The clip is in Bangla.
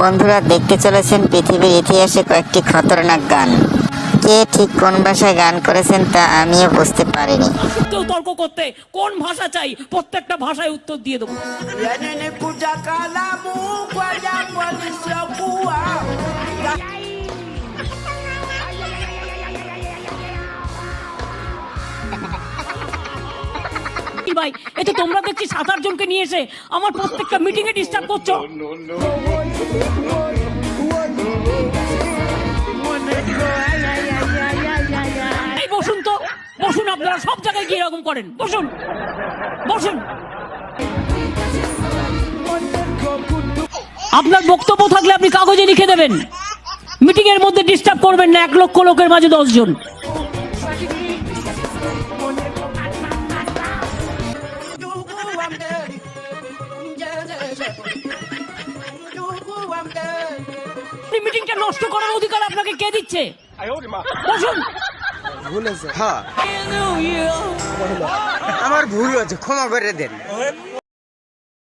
বন্ধুরা দেখতে চলেছেন পৃথিবীর ইতিহাসে কয়েকটি খতরনাক গান। কে ঠিক কোন ভাষায় গান করেছেন তা আমিও বুঝতে পারিনি। কেউ তর্ক করতে কোন ভাষা চাই? প্রত্যেকটা ভাষায় উত্তর দিয়ে দেবো। কি ভাই এতে তোমরা দেখছি সাত, আট জনকে নিয়ে এসে আমার প্রত্যেকটা মিটিং এ ডিস্টার্ব করছ। বসুন তো, বসুন আপনারা, সব জায়গায় গিয়ে এরকম করেন। বসুন বসুন। আপনার বক্তব্য থাকলে আপনি কাগজে লিখে দেবেন। মিটিং এর মধ্যে ডিস্টার্ব করবেন না, এক লক্ষ লোকের মাঝে দশ মিটিংটা নষ্ট করার অধিকার আপনাকে কে দিচ্ছে? বসুন। হ্যাঁ। আমার ভুল হয়েছে, ক্ষমা করে দেন।